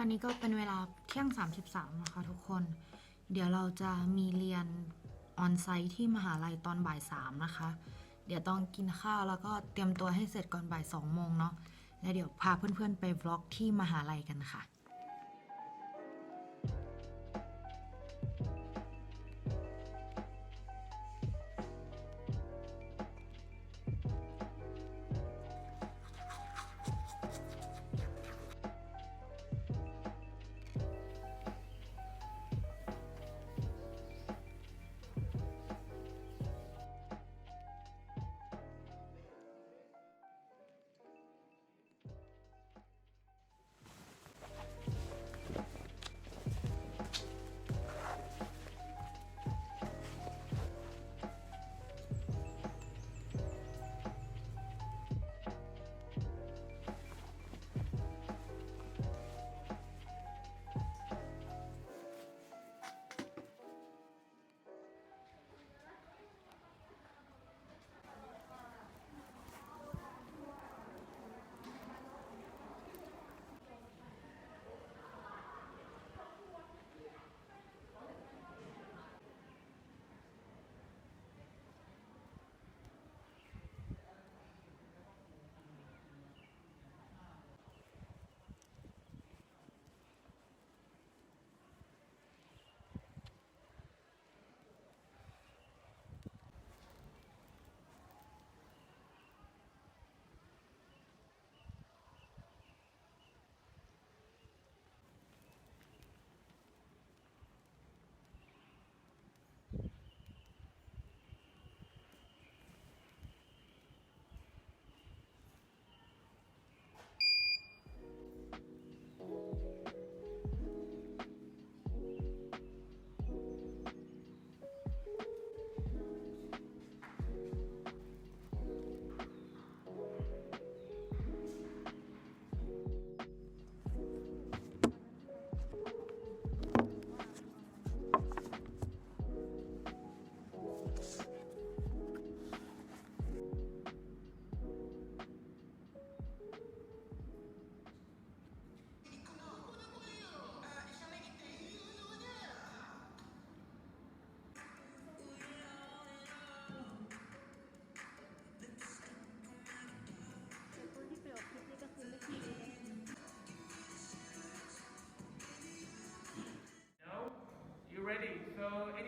ตอนนี้ก็เป็นเวลาเที่ยง 33 นะคะทุกคน เดี๋ยวเราจะมีเรียนออนไซต์ที่มหาลัยตอนบ่าย3นะคะ เดี๋ยวต้องกินข้าวแล้วก็เตรียมตัวให้เสร็จก่อนบ่าย2โมงเนาะ แล้วเดี๋ยวพาเพื่อนๆไปบล็อกที่มหาลัยกันค่ะ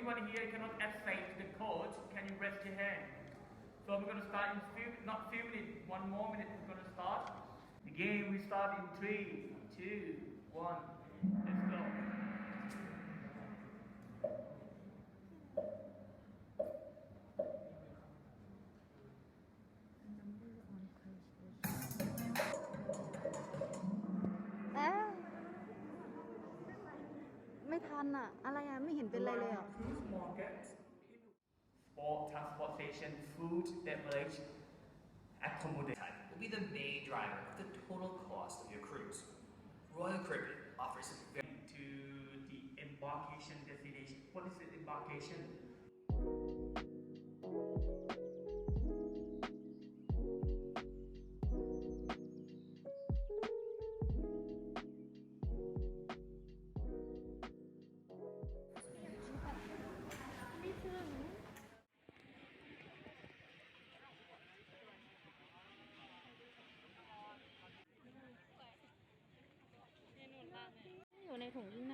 anyone here cannot access the code, can you raise your hand? So we're gonna start in few, not few minutes, one more minute we're gonna start. The game we start in three, two, one. Let's go. ทันอะอะไรอะไม่เห็นเป็นไรเลยอะ Cruise market, sport, transportation, food, beverage, accommodation. type will be the main driver of the total cost of your cruise. Royal Caribbean offers a very To the embarkation destination. What is the embarkation? Cái อ